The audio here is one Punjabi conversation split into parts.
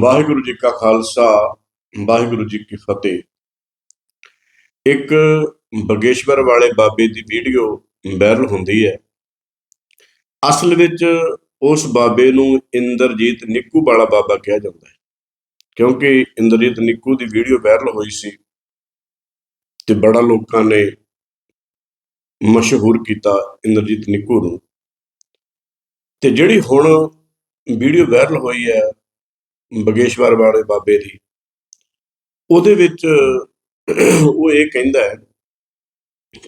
ਵਾਹਿਗੁਰੂ ਜੀ ਕਾ ਖਾਲਸਾ, ਵਾਹਿਗੁਰੂ ਜੀ ਕੀ ਫਤਿਹ। ਇੱਕ ਬਗੇਸ਼ਵਰ ਵਾਲੇ ਬਾਬੇ ਦੀ ਵੀਡੀਓ ਵਾਇਰਲ ਹੁੰਦੀ ਹੈ। ਅਸਲ ਵਿੱਚ ਉਸ ਬਾਬੇ ਨੂੰ ਇੰਦਰਜੀਤ ਨਿੱਕੂ ਵਾਲਾ ਬਾਬਾ ਕਿਹਾ ਜਾਂਦਾ ਹੈ। ਕਿਉਂਕਿ ਇੰਦਰਜੀਤ ਨਿੱਕੂ ਦੀ ਵੀਡੀਓ ਵਾਇਰਲ ਹੋਈ ਸੀ ਤੇ ਬੜਾ ਲੋਕਾਂ ਨੇ ਮਸ਼ਹੂਰ ਕੀਤਾ ਇੰਦਰਜੀਤ ਨਿੱਕੂ ਨੂੰ। ਤੇ ਜਿਹੜੀ ਹੁਣ ਵੀਡੀਓ ਵਾਇਰਲ ਹੋਈ ਹੈ ਬਗੇਸ਼ਵਰ ਵਾਲੇ ਬਾਬੇ ਦੀ। ਉਹਦੇ ਵਿੱਚ ਉਹ ਇਹ ਕਹਿੰਦਾ ਹੈ,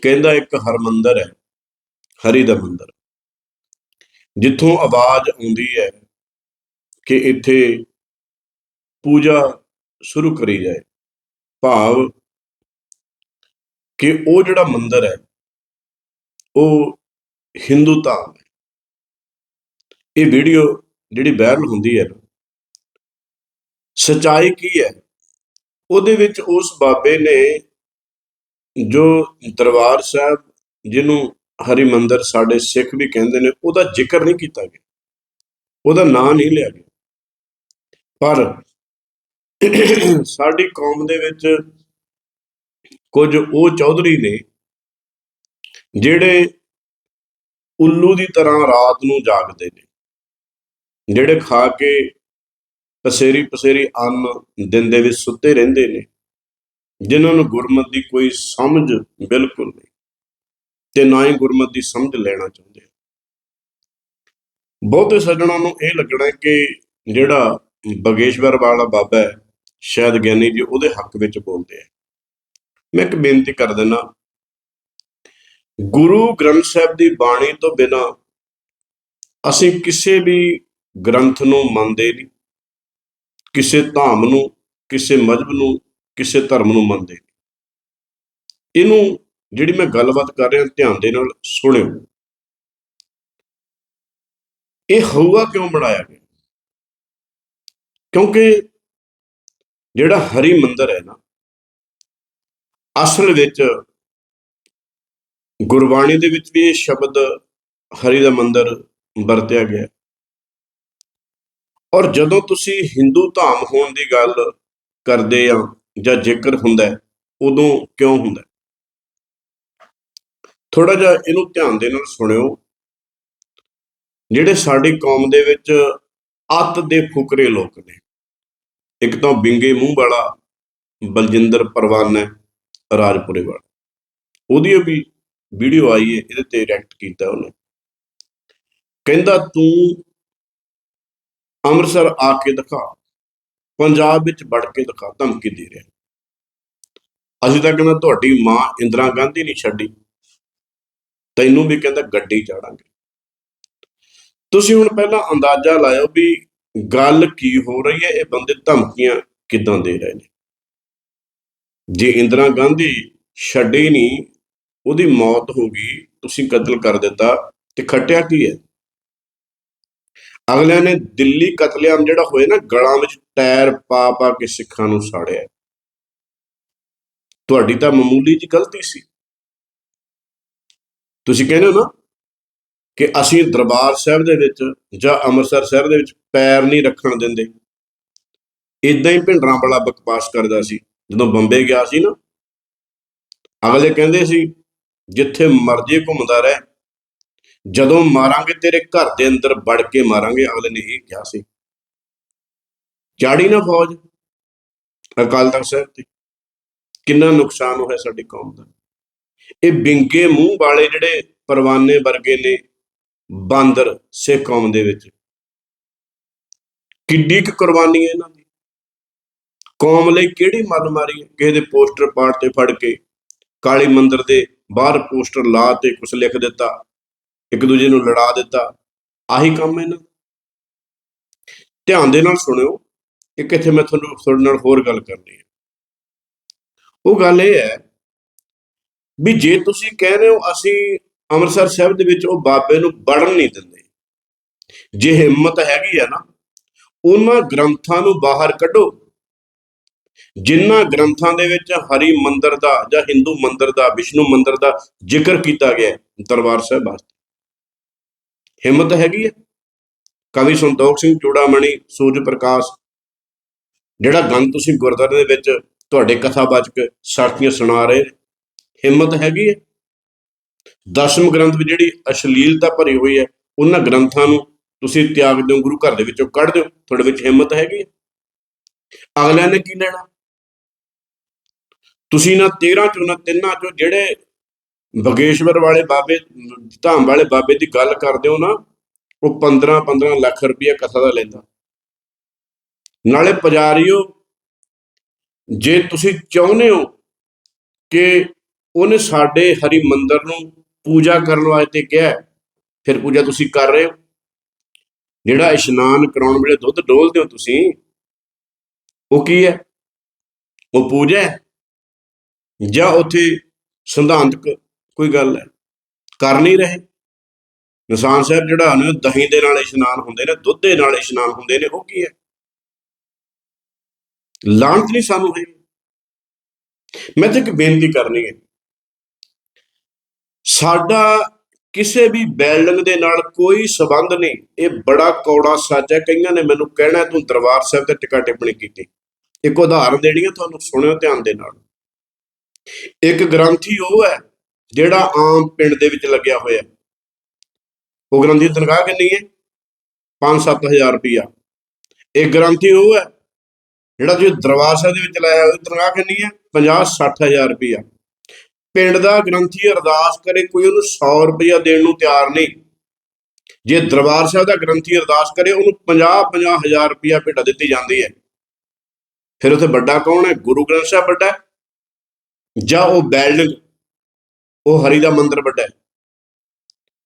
ਕਹਿੰਦਾ ਇੱਕ ਹਰਮੰਦਰ ਹੈ ਹਰੀ ਦਾ ਮੰਦਰ। ਜਿੱਥੋਂ ਆਵਾਜ਼ ਆਉਂਦੀ ਹੈ ਕਿ ਇੱਥੇ ਪੂਜਾ ਸ਼ੁਰੂ ਕਰੀ ਜਾਏ। ਭਾਵ ਕਿ ਉਹ ਜਿਹੜਾ ਮੰਦਰ ਹੈ, ਉਹ ਹਿੰਦੂ ਧਾਮ ਹੈ। ਇਹ ਵੀਡੀਓ ਜਿਹੜੀ ਵਾਇਰਲ ਹੁੰਦੀ ਹੈ ਸਚਾਈ ਕੀ ਹੈ? ਉਹਦੇ ਵਿੱਚ ਉਸ ਬਾਬੇ ਨੇ ਜੋ ਦਰਬਾਰ ਸਾਹਿਬ, ਜਿਹਨੂੰ ਹਰਿਮੰਦਰ ਸਾਡੇ ਸਿੱਖ ਵੀ ਕਹਿੰਦੇ ਨੇ, ਉਹਦਾ ਜ਼ਿਕਰ ਨਹੀਂ ਕੀਤਾ ਗਿਆ। ਉਹਦਾ ਨਾਂ ਨਹੀਂ ਲਿਆ ਗਿਆ। ਪਰ ਸਾਡੀ ਕੌਮ ਦੇ ਵਿੱਚ ਕੁਝ ਉਹ ਚੌਧਰੀ ਨੇ, ਜਿਹੜੇ ਉੱਲੂ ਦੀ ਤਰ੍ਹਾਂ ਰਾਤ ਨੂੰ ਜਾਗਦੇ ਨੇ, ਜਿਹੜੇ ਖਾ ਕੇ ਪਸੇਰੀ ਪਸੇਰੀ ਅੰਨ ਦਿਨ ਦੇ ਵਿੱਚ ਸੁੱਤੇ ਰਹਿੰਦੇ ਨੇ, ਜਿਨ੍ਹਾਂ ਨੂੰ ਗੁਰਮਤ ਦੀ ਕੋਈ ਸਮਝ ਬਿਲਕੁਲ ਨਹੀਂ ਤੇ ਨਾ ਹੀ ਗੁਰਮਤ ਦੀ ਸਮਝ ਲੈਣਾ ਚਾਹੁੰਦੇ ਬਹੁਤੇ ਸੱਜਣਾਂ ਨੂੰ ਇਹ ਲੱਗਣਾ ਕਿ ਜਿਹੜਾ ਬਗੇਸ਼ਵਰ ਵਾਲਾ ਬਾਬਾ ਹੈ, ਸ਼ਾਇਦ ਗਿਆਨੀ ਜੀ ਉਹਦੇ ਹੱਕ ਵਿੱਚ ਬੋਲਦੇ ਆ। ਮੈਂ ਇੱਕ ਬੇਨਤੀ ਕਰ ਦਿੰਦਾ, ਗੁਰੂ ਗ੍ਰੰਥ ਸਾਹਿਬ ਦੀ ਬਾਣੀ ਤੋਂ ਬਿਨਾ ਅਸੀਂ ਕਿਸੇ ਵੀ ਗ੍ਰੰਥ ਨੂੰ ਮੰਨਦੇ ਨਹੀਂ। ਕਿਸੇ ਧਾਮ ਨੂੰ, ਕਿਸੇ ਮਜਹਬ ਨੂੰ, ਕਿਸੇ ਧਰਮ ਨੂੰ ਮੰਨਦੇ ਨਹੀਂ। ਇਹਨੂੰ ਜਿਹੜੀ ਮੈਂ ਗੱਲਬਾਤ ਕਰ ਰਿਹਾ, ਧਿਆਨ ਦੇ ਨਾਲ ਸੁਣਿਓ। ਇਹ ਹਊਆ ਕਿਉਂ ਬਣਾਇਆ ਗਿਆ? ਕਿਉਂਕਿ ਜਿਹੜਾ ਹਰੀ ਮੰਦਰ ਹੈ ਨਾ, ਅਸਲ ਵਿੱਚ ਗੁਰਬਾਣੀ ਦੇ ਵਿੱਚ ਵੀ ਇਹ ਸ਼ਬਦ ਹਰੀ ਦਾ ਮੰਦਰ ਵਰਤਿਆ ਗਿਆ। ਔਰ ਜਦੋਂ ਤੁਸੀਂ ਹਿੰਦੂ ਧਾਮ ਹੋਣ ਦੀ ਗੱਲ ਕਰਦੇ ਆ ਜਾਂ ਜ਼ਿਕਰ ਹੁੰਦਾ ਉਦੋਂ ਕਿਉਂ ਹੁੰਦਾ ਥੋੜਾ ਜਿਹਾ ਇਹਨੂੰ ਧਿਆਨ ਦੇ ਨਾਲ ਸੁਣਿਓ। ਜਿਹੜੇ ਸਾਡੀ ਕੌਮ ਦੇ ਵਿੱਚ ਅੱਤ ਦੇ ਫੁਕਰੇ ਲੋਕ ਨੇ, ਇੱਕ ਤਾਂ ਬਿੰਗੇ ਮੂੰਹ ਵਾਲਾ ਬਲਜਿੰਦਰ ਪਰਵਾਨਾ ਰਾਜਪੁਰੇ ਵਾਲਾ। ਉਹਦੀ ਵੀ ਵੀਡੀਓ ਆਈ ਹੈ, ਇਹਦੇ ਤੇ ਰਿਐਕਟ ਕੀਤਾ ਉਹਨੇ। ਕਹਿੰਦਾ, ਤੂੰ ਅੰਮ੍ਰਿਤਸਰ ਆ ਕੇ ਦਿਖਾ। ਪੰਜਾਬ ਵਿੱਚ ਵੜ ਕੇ ਦਿਖਾ, ਧਮਕੀ ਦੇ ਰਿਹਾ। ਅਸੀਂ ਤਾਂ ਕਹਿੰਦਾ ਤੁਹਾਡੀ ਮਾਂ ਇੰਦਰਾ ਗਾਂਧੀ ਨਹੀਂ ਛੱਡੀ। ਤੈਨੂੰ ਵੀ ਕਹਿੰਦਾ ਗੱਡੀ ਚਾੜਾਂਗੇ। ਤੁਸੀਂ ਹੁਣ ਪਹਿਲਾਂ ਅੰਦਾਜ਼ਾ ਲਾਇਓ ਵੀ ਗੱਲ ਕੀ ਹੋ ਰਹੀ ਹੈ, ਇਹ ਬੰਦੇ ਧਮਕੀਆਂ ਕਿਦਾਂ ਦੇ ਰਹੇ ਨੇ? ਜੇ ਇੰਦਰਾ ਗਾਂਧੀ ਛੱਡੀ ਨਹੀਂ, ਉਹਦੀ ਮੌਤ ਹੋ ਗਈ, ਤੁਸੀਂ ਕਤਲ ਕਰ ਦਿੱਤਾ ਤੇ ਖੱਟਿਆ ਕੀ ਹੈ? ਅਗਲਿਆਂ ਨੇ ਦਿੱਲੀ ਕਤਲੇਆਮ ਜਿਹੜਾ ਹੋਇਆ ਨਾ, ਗਲਾਂ ਵਿੱਚ ਟਾਇਰ ਪਾ ਪਾ ਕੇ ਸਿੱਖਾਂ ਨੂੰ ਸਾੜਿਆ। ਤੁਹਾਡੀ ਤਾਂ ਮਾਮੂਲੀ ਜੀ ਗਲਤੀ ਸੀ। ਤੁਸੀਂ ਕਹਿੰਦੇ ਹੋ ਨਾ ਕਿ ਅਸੀਂ ਦਰਬਾਰ ਸਾਹਿਬ ਦੇ ਵਿੱਚ ਜਾਂ ਅੰਮ੍ਰਿਤਸਰ ਸਾਹਿਬ ਦੇ ਵਿੱਚ ਪੈਰ ਨਹੀਂ ਰੱਖਣ ਦਿੰਦੇ। ਇਦਾਂ ਹੀ ਭਿੰਡਰਾਂ ਵਾਲਾ ਬਕਵਾਸ ਕਰਦਾ ਸੀ। ਜਦੋਂ ਬੰਬੇ ਗਿਆ ਸੀ ਨਾ, ਅਗਲੇ ਕਹਿੰਦੇ ਸੀ, ਜਿੱਥੇ ਮਰਜ਼ੀ ਘੁੰਮਦਾ ਰਹਿ ਜਦੋਂ ਮਾਰਾਂਗੇ ਤੇਰੇ ਘਰ ਦੇ ਅੰਦਰ ਵੜ ਕੇ ਮਾਰਾਂਗੇ, ਅਗਲੇ ਨੇ ਇਹ ਕਿਹਾ ਸੀ ਚਾੜੀ ਨਾ ਫੌਜ, ਅਕਾਲ ਤਖਤ ਸਾਹਿਬ ਤੇ। ਕਿੰਨਾ ਨੁਕਸਾਨ ਹੋਇਆ ਸਾਡੀ ਕੌਮ ਦਾ। ਇਹ ਬਿੰਗੇ ਮੂੰਹ ਵਾਲੇ ਜਿਹੜੇ ਪਰਵਾਨੇ ਵਰਗੇ ਨੇ, ਬਾਂਦਰ ਸਿੱਖ ਕੌਮ ਦੇ ਵਿੱਚ। ਕਿੱਡੀ ਕੁ ਕੁਰਬਾਨੀ ਹੈ ਇਹਨਾਂ ਦੀ। ਕੌਮ ਲਈ ਕਿਹੜੀ ਮਨ ਮਾਰੀ ਹੈ? ਕਿਸੇ ਦੇ ਪੋਸਟਰ ਪਾੜ ਤੇ ਫੜ ਕੇ, ਕਾਲੀ ਮੰਦਰ ਦੇ ਬਾਹਰ ਪੋਸਟਰ ਲਾ ਤੇ ਕੁਝ ਲਿਖ ਦਿੱਤਾ। ਇੱਕ ਦੂਜੇ ਨੂੰ ਲੜਾ ਦਿੱਤਾ। ਆਹੀ ਕੰਮ ਇਹਨਾਂ ਦਾ। ਧਿਆਨ ਦੇ ਨਾਲ ਸੁਣਿਓ ਇੱਕ ਇੱਥੇ ਮੈਂ ਤੁਹਾਨੂੰ ਤੁਹਾਡੇ ਨਾਲ ਹੋਰ ਗੱਲ ਕਰਨੀ ਹੈ। ਉਹ ਗੱਲ ਇਹ ਹੈ ਵੀ ਜੇ ਤੁਸੀਂ ਕਹਿ ਰਹੇ ਹੋ ਅਸੀਂ ਅੰਮ੍ਰਿਤਸਰ ਸਾਹਿਬ ਦੇ ਵਿੱਚ ਉਹ ਬਾਬੇ ਨੂੰ ਵੜਨ ਨਹੀਂ ਦਿੰਦੇ, ਜੇ ਹਿੰਮਤ ਹੈਗੀ ਆ ਨਾ, ਉਹਨਾਂ ਗ੍ਰੰਥਾਂ ਨੂੰ ਬਾਹਰ ਕੱਢੋ। ਜਿਨ੍ਹਾਂ ਗ੍ਰੰਥਾਂ ਦੇ ਵਿੱਚ ਹਰੀ ਮੰਦਰ ਦਾ ਜਾਂ ਹਿੰਦੂ ਮੰਦਰ ਦਾ, ਵਿਸ਼ਨੂੰ ਮੰਦਰ ਦਾ ਜ਼ਿਕਰ ਕੀਤਾ ਗਿਆ ਦਰਬਾਰ ਸਾਹਿਬ ਵਾਸਤੇ। ਹਿੰਮਤ ਹੈਗੀ ਹੈ? ਕਵੀ ਸੰਤੋਖ ਸਿੰਘ ਚੂੜਾਮਣੀ, ਸੂਰਜ ਪ੍ਰਕਾਸ਼, ਜਿਹੜਾ ਗੰਦ ਤੁਸੀਂ ਗੁਰਦੁਆਰੇ ਦੇ ਵਿੱਚ ਤੁਹਾਡੇ ਕਥਾਵਾਚਕ ਸਾਖੀਆਂ ਸੁਣਾ ਰਹੇ ਹਿੰਮਤ ਹੈਗੀ ਹੈ? ਦਸ਼ਮ ਗ੍ਰੰਥ ਵਿੱਚ ਜਿਹੜੀ ਅਸ਼ਲੀਲਤਾ ਭਰੀ ਹੋਈ ਹੈ, ਉਹਨਾਂ ਗ੍ਰੰਥਾਂ ਨੂੰ ਤੁਸੀਂ ਤਿਆਗ ਦਿਓ, ਗੁਰੂ ਘਰ ਦੇ ਵਿੱਚੋਂ ਕੱਢ ਦਿਓ, ਤੁਹਾਡੇ ਵਿੱਚ ਹਿੰਮਤ ਹੈਗੀ ਹੈ? ਅਗਲਿਆਂ ਨੇ ਕੀ ਲੈਣਾ? ਤੁਸੀਂ ਨਾ 13 ਚੋਂ ਨਾ ਤਿੰਨਾਂ ਚੋਂ ਜਿਹੜੇ ਬਗੇਸ਼ਵਰ ਵਾਲੇ ਬਾਬੇ, ਧਾਮ ਵਾਲੇ ਬਾਬੇ ਦੀ ਗੱਲ ਕਰਦੇ ਹੋ ਨਾ, ਉਹ 15 15 ਲੱਖ ਰੁਪਏ ਕਥਾ ਦਾ ਲੈਂਦਾ। ਨਾਲੇ ਪੁਜਾਰੀਓ, ਜੇ ਤੁਸੀਂ ਚਾਹੁੰਦੇ ਹੋ ਕਿ ਉਹਨੇ ਸਾਡੇ ਹਰੀ ਮੰਦਰ ਨੂੰ ਪੂਜਾ ਕਰਨ ਵਾਸਤੇ ਕਿਹਾ, ਫਿਰ ਪੂਜਾ ਤੁਸੀਂ ਕਰ ਰਹੇ ਹੋ। ਜਿਹੜਾ ਇਸ਼ਨਾਨ ਕਰਾਉਣ ਵੇਲੇ ਦੁੱਧ ਡੋਲਦੇ ਹੋ ਤੁਸੀਂ, ਉਹ ਕੀ ਹੈ? ਉਹ ਪੂਜਾ ਹੈ? ਜਾਂ ਉੱਥੇ ਸਿਧਾਂਤਕ ਕੋਈ ਗੱਲ ਹੈ। ਕਰ ਨਹੀਂ ਰਹੇ। ਨਿਸ਼ਾਨ ਸਾਹਿਬ ਜਿਹੜਾ ਨੇ, ਦਹੀਂ ਦੇ ਨਾਲ ਇਸ਼ਨਾਨ ਹੁੰਦੇ ਨੇ, ਦੁੱਧ ਦੇ ਨਾਲ ਇਸ਼ਨਾਨ ਹੁੰਦੇ ਨੇ, ਉਹ ਕੀ ਹੈ? ਲਾਂਤ ਨਹੀਂ ਸਾਨੂੰ ਹੈ ਮੈਂ ਤਾਂ ਇੱਕ ਬੇਨਤੀ ਕਰਨੀ ਹੈ। ਸਾਡਾ ਕਿਸੇ ਵੀ ਬਿਲਡਿੰਗ ਦੇ ਨਾਲ ਕੋਈ ਸਬੰਧ ਨਹੀਂ। ਇਹ ਬੜਾ ਕੌੜਾ ਸੱਚ ਹੈ। ਕਈਆਂ ਨੇ ਮੈਨੂੰ ਕਹਿਣਾ, ਤੂੰ ਦਰਬਾਰ ਸਾਹਿਬ ਤੇ ਟਿਕਾ ਟਿੱਪਣੀ ਕੀਤੀ। ਇੱਕ ਉਦਾਹਰਨ ਦੇਣੀ ਹੈ, ਤੁਹਾਨੂੰ ਸੁਣਿਓ ਧਿਆਨ ਦੇ ਨਾਲ। ਇੱਕ ਗ੍ਰੰਥੀ ਉਹ ਹੈ ਜਿਹੜਾ ਆਮ ਪਿੰਡ ਦੇ ਵਿੱਚ ਲੱਗਿਆ ਹੋਇਆ। ਉਹ ਗ੍ਰੰਥੀ ਦੀ ਤਨਖਾਹ ਕਿੰਨੀ ਹੈ? 5-7000 ਰੁਪਇਆ ਇਹ ਗ੍ਰੰਥੀ ਉਹ ਹੈ, ਜਿਹੜਾ ਤੁਸੀਂ ਦਰਬਾਰ ਸਾਹਿਬ ਦੇ ਵਿੱਚ ਲਾਇਆ ਉਹਦੀ ਤਨਖਾਹ ਕਿੰਨੀ ਹੈ? 50-60000 ਰੁਪਇਆ ਪਿੰਡ ਦਾ ਗ੍ਰੰਥੀ ਅਰਦਾਸ ਕਰੇ, ਕੋਈ ਉਹਨੂੰ 100 ਰੁਪਇਆ ਦੇਣ ਨੂੰ ਤਿਆਰ ਨਹੀਂ। ਜੇ ਦਰਬਾਰ ਸਾਹਿਬ ਦਾ ਗ੍ਰੰਥੀ ਅਰਦਾਸ ਕਰੇ, ਉਹਨੂੰ 50-50 ਹਜ਼ਾਰ ਰੁਪਇਆ ਭੇਟਾ ਦਿੱਤੀ ਜਾਂਦੀ ਹੈ। ਫਿਰ ਉੱਥੇ ਵੱਡਾ ਕੌਣ ਹੈ? ਗੁਰੂ ਗ੍ਰੰਥ ਸਾਹਿਬ ਵੱਡਾ ਜਾਂ ਉਹ ਬਿਲਡਿੰਗ ਉਹ ਹਰੀ ਦਾ ਮੰਦਿਰ ਵੱਡਾ ਹੈ।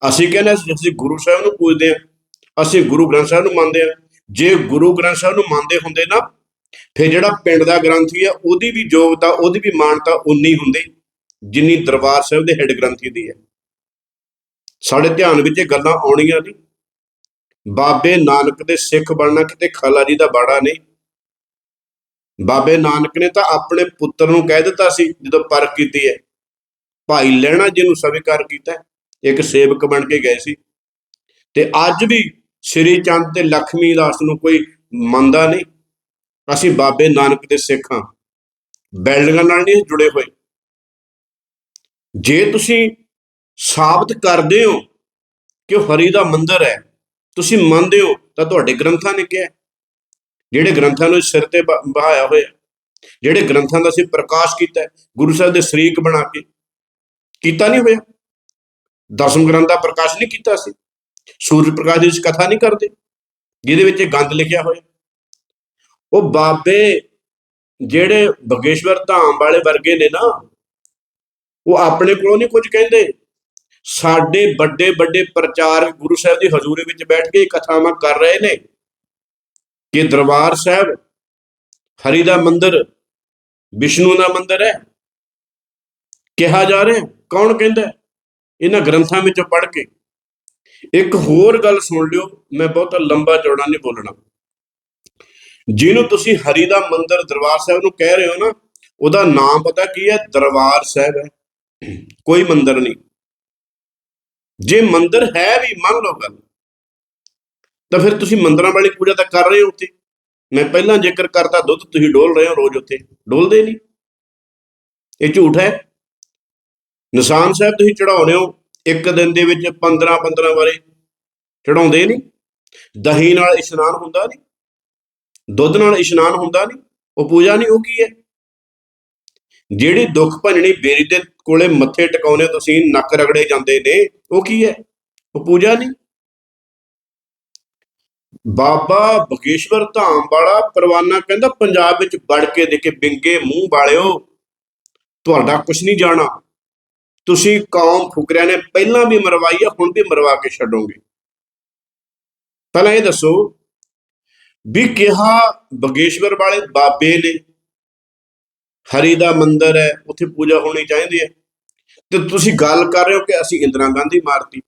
ਅਸੀਂ ਕਹਿੰਦੇ ਅਸੀਂ ਗੁਰੂ ਸਾਹਿਬ ਨੂੰ ਪੂਜਦੇ ਹਾਂ, ਅਸੀਂ ਗੁਰੂ ਗ੍ਰੰਥ ਸਾਹਿਬ ਨੂੰ ਮੰਨਦੇ ਹਾਂ। ਜੇ ਗੁਰੂ ਗ੍ਰੰਥ ਸਾਹਿਬ ਨੂੰ ਮੰਨਦੇ ਹੁੰਦੇ ਨਾ, ਫਿਰ ਜਿਹੜਾ ਪਿੰਡ ਦਾ ਗ੍ਰੰਥੀ ਹੈ, ਉਹਦੀ ਵੀ ਯੋਗਤਾ, ਉਹਦੀ ਵੀ ਮਾਨਤਾ ਉਨੀ ਹੁੰਦੀ ਜਿੰਨੀ ਦਰਬਾਰ ਸਾਹਿਬ ਦੇ ਹੈਡ ਗ੍ਰੰਥੀ ਦੀ ਹੈ। ਸਾਡੇ ਧਿਆਨ ਵਿੱਚ ਇਹ ਗੱਲਾਂ ਆਉਣੀਆਂ ਨਹੀਂ। ਬਾਬੇ ਨਾਨਕ ਦੇ ਸਿੱਖ ਬਣਨਾ ਕਿਤੇ ਖਾਲਾ ਜੀ ਦਾ ਬਾੜਾ ਨਹੀਂ। ਬਾਬੇ ਨਾਨਕ ਨੇ ਤਾਂ ਆਪਣੇ ਪੁੱਤਰ ਨੂੰ ਕਹਿ ਦਿੱਤਾ ਸੀ, ਜਦੋਂ ਪਰ ਕੀਤੀ ਹੈ। ਭਾਈ ਲੈਣਾ ਜਿਹਨੂੰ ਸਵੀਕਾਰ ਕੀਤਾ, ਇੱਕ ਸੇਵਕ ਬਣ ਕੇ ਗਏ ਸੀ। ਤੇ ਅੱਜ ਵੀ ਸ੍ਰੀ ਚੰਦ ਤੇ ਲక్ష్ਮੀ ਦਾਸ ਨੂੰ ਕੋਈ ਮੰਨਦਾ ਨਹੀਂ। ਅਸੀਂ ਬਾਬੇ ਨਾਨਕ ਦੇ ਸਿੱਖ ਹਾਂ। ਬਿਲਡਿੰਗਾਂ ਨਾਲ ਨਹੀਂ ਜੁੜੇ ਹੋਏ। ਜੇ ਤੁਸੀਂ ਸਾਬਤ ਕਰਦੇ ਹੋ ਕਿ ਉਹ ਹਰੀ ਦਾ ਮੰਦਰ ਹੈ, ਤੁਸੀਂ ਮੰਨਦੇ ਹੋ, ਤਾਂ ਤੁਹਾਡੇ ਗ੍ਰੰਥਾਂ ਨੇ ਕਿਹਾ ਜਿਹੜੇ ਗ੍ਰੰਥਾਂ ਨੂੰ ਸਿਰ ਤੇ ਬਹਾਇਆ ਹੋਇਆ ਜਿਹੜੇ ਗ੍ਰੰਥਾਂ ਦਾ ਅਸੀਂ ਪ੍ਰਕਾਸ਼ ਕੀਤਾ ਗੁਰੂ ਸਾਹਿਬ ਦੇ ਸ਼ਰੀਕ ਬਣਾ ਕੇ ਕੀਤਾ ਨਹੀਂ ਹੋਇਆ। ਦਸਮ ਗ੍ਰੰਥ ਦਾ ਪ੍ਰਕਾਸ਼ ਨਹੀਂ ਕੀਤਾ ਸੀ। ਸੂਰਜ ਪ੍ਰਕਾਸ਼ ਦੀ ਅਸੀਂ ਕਥਾ ਨਹੀਂ ਕਰਦੇ। ਜਿਹਦੇ ਵਿੱਚ ਇਹ ਗੰਦ ਲਿਖਿਆ ਹੋਇਆ। ਉਹ ਬਾਬੇ ਜਿਹੜੇ ਬਗੇਸ਼ਵਰ ਧਾਮ ਵਾਲੇ ਵਰਗੇ ਨੇ ਨਾ, ਉਹ ਆਪਣੇ ਕੋਲੋਂ ਨਹੀਂ ਕੁਝ ਕਹਿੰਦੇ। ਸਾਡੇ ਵੱਡੇ ਵੱਡੇ ਪ੍ਰਚਾਰਕ ਗੁਰੂ ਸਾਹਿਬ ਦੀ ਹਜ਼ੂਰੀ ਵਿੱਚ ਬੈਠ ਕੇ ਕਥਾਵਾਂ ਕਰ ਰਹੇ ਨੇ ਕਿ ਦਰਬਾਰ ਸਾਹਿਬ ਹਰੀ ਦਾ ਮੰਦਿਰ, ਵਿਸ਼ਨੂੰ ਦਾ ਮੰਦਿਰ ਹੈ। ਕਿਹਾ ਜਾ ਰਿਹਾ ਕੌਣ ਕਹਿੰਦਾ ਇਹਨਾਂ ਗ੍ਰੰਥਾਂ ਵਿੱਚੋਂ ਪੜ੍ਹ ਕੇ। ਇੱਕ ਹੋਰ ਗੱਲ ਸੁਣ ਲਿਓ, ਮੈਂ ਬਹੁਤਾ ਲੰਬਾ ਚੌੜਾ ਨਹੀਂ ਬੋਲਣਾ। ਜਿਹਨੂੰ ਤੁਸੀਂ ਹਰੀ ਦਾ ਮੰਦਿਰ ਦਰਬਾਰ ਸਾਹਿਬ ਨੂੰ ਕਹਿ ਰਹੇ ਹੋ ਨਾ, ਉਹਦਾ ਨਾਮ ਪਤਾ ਕੀ ਹੈ? ਦਰਬਾਰ ਸਾਹਿਬ ਹੈ। ਕੋਈ ਮੰਦਿਰ ਨਹੀਂ। ਜੇ ਮੰਦਿਰ ਹੈ ਵੀ, ਮੰਨ ਲਓ ਗੱਲ, ਤਾਂ ਫਿਰ ਤੁਸੀਂ ਮੰਦਰਾਂ ਵਾਲੀ ਪੂਜਾ ਤਾਂ ਕਰ ਰਹੇ ਹੋ ਉੱਥੇ। ਮੈਂ ਪਹਿਲਾਂ ਜ਼ਿਕਰ ਕਰਤਾ ਦੁੱਧ ਤੁਸੀਂ ਡੋਲ ਰਹੇ ਹੋ ਰੋਜ਼ ਉੱਥੇ। ਡੋਲਦੇ ਨਹੀਂ। ਇਹ ਝੂਠ ਹੈ। ਨਿਸ਼ਾਨ ਸਾਹਿਬ, ਤੁਸੀਂ ਚੜਾਉਂਦੇ ਹੋ, ਇੱਕ ਦਿਨ ਦੇ ਵਿੱਚ 15 15 ਵਾਰੀ ਚੜਾਉਂਦੇ ਨਹੀਂ? ਦਹੀਂ ਨਾਲ ਇਸ਼ਨਾਨ ਹੁੰਦਾ ਨਹੀਂ? ਦੁੱਧ ਨਾਲ ਇਸ਼ਨਾਨ ਹੁੰਦਾ ਨਹੀਂ? ਉਹ ਪੂਜਾ ਨਹੀਂ, ਉਹ ਕੀ ਹੈ? ਜਿਹੜੀ ਦੁੱਖ ਭੰਜਣੀ ਬੇਰੀ ਦੇ ਕੋਲੇ ਮੱਥੇ ਟਿਕਾਉਨੇ ਤੁਸੀਂ, ਨੱਕ ਰਗੜੇ ਜਾਂਦੇ ਨੇ, ਉਹ ਕੀ ਹੈ? ਉਹ ਪੂਜਾ ਨਹੀਂ? ਬਾਬਾ ਬਗੇਸ਼ਵਰ ਧਾਮ ਵਾਲਾ ਪਰਵਾਨਾ ਕਹਿੰਦਾ, ਪੰਜਾਬ ਵਿੱਚ ਵੜ ਕੇ ਦੇ ਕੇ ਬਿੰਗੇ ਮੂੰਹ ਵਾਲਿਓ, ਤੁਹਾਡਾ ਕੁਝ ਨਹੀਂ ਜਾਣਾ। ਤੁਸੀਂ ਕੌਮ ਫੁਕਰਿਆਂ ਨੇ ਪਹਿਲਾਂ ਵੀ ਮਰਵਾਈ ਆ, ਹੁਣ ਵੀ ਮਰਵਾ ਕੇ ਛੱਡੋਗੇ। ਪਹਿਲਾਂ ਇਹ ਦੱਸੋ ਵੀ ਕਿਹਾ ਬਗੇਸ਼ਵਰ ਵਾਲੇ ਬਾਬੇ ਨੇ, ਹਰੀ ਦਾ ਮੰਦਿਰ ਹੈ, ਉੱਥੇ ਪੂਜਾ ਹੋਣੀ ਚਾਹੀਦੀ ਹੈ। ਤੇ ਤੁਸੀਂ ਗੱਲ ਕਰ ਰਹੇ ਹੋ ਕਿ ਅਸੀਂ ਇੰਦਰਾ ਗਾਂਧੀ ਮਾਰਤੀ।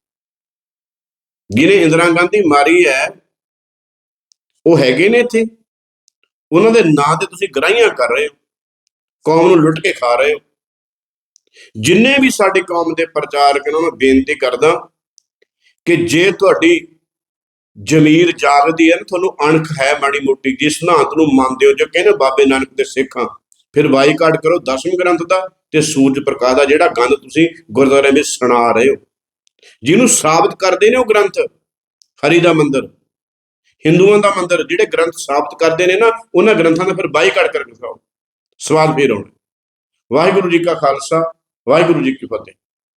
ਜਿਹਨੇ ਇੰਦਰਾ ਗਾਂਧੀ ਮਾਰੀ ਹੈ, ਉਹ ਹੈਗੇ ਨੇ ਇੱਥੇ। ਉਹਨਾਂ ਦੇ ਨਾਂ ਤੇ ਤੁਸੀਂ ਗਰਾਹੀਆਂ ਕਰ ਰਹੇ ਹੋ। ਕੌਮ ਨੂੰ ਲੁੱਟ ਕੇ ਖਾ ਰਹੇ ਹੋ। ਜਿੰਨੇ ਵੀ ਸਾਡੀ ਕੌਮ ਦੇ ਪ੍ਰਚਾਰਕ ਨੇ, ਉਹਨਾਂ ਬੇਨਤੀ ਕਰਦਾ ਕਿ ਜੇ ਤੁਹਾਡੀ ਜ਼ਮੀਰ ਜਾਗਦੀ ਹੈ ਨਾ, ਤੁਹਾਨੂੰ ਅਣਖ ਹੈ ਮਾੜੀ ਮੋਟੀ, ਜਿਸ ਸਿਧਾਂਤ ਨੂੰ ਮੰਨਦੇ ਹੋ, ਜੋ ਕਹਿੰਦੇ ਬਾਬੇ ਨਾਨਕ ਦੇ ਸਿੱਖਾਂ, ਫਿਰ ਬਾਈਕਾਟ ਕਰੋ, ਦਸਮ ਗ੍ਰੰਥ ਦਾ ਤੇ ਸੂਰਜ ਪ੍ਰਕਾਸ਼ ਦਾ ਜਿਹੜਾ ਗੰਧ ਤੁਸੀਂ ਗੁਰਦੁਆਰੇ ਵਿੱਚ ਸੁਣਾ ਰਹੇ ਹੋ। ਜਿਹਨੂੰ ਸਾਬਤ ਕਰਦੇ ਨੇ ਉਹ ਗ੍ਰੰਥ, ਹਰੀ ਦਾ ਮੰਦਿਰ, ਹਿੰਦੂਆਂ ਦਾ ਮੰਦਿਰ, ਜਿਹੜੇ ਗ੍ਰੰਥ ਸਾਬਤ ਕਰਦੇ ਨੇ ਨਾ, ਉਹਨਾਂ ਗ੍ਰੰਥਾਂ ਦਾ ਫਿਰ ਬਾਈਕਾਟ ਕਰਕੇ ਦਿਖਾਓ। ਸਵਾਲ ਫੇਰ ਆਉਣਾ। ਵਾਹਿਗੁਰੂ ਜੀ ਕਾ ਖਾਲਸਾ ਵਾਹਿਗੁਰੂ ਜੀ ਕੀ ਫਤਿਹ।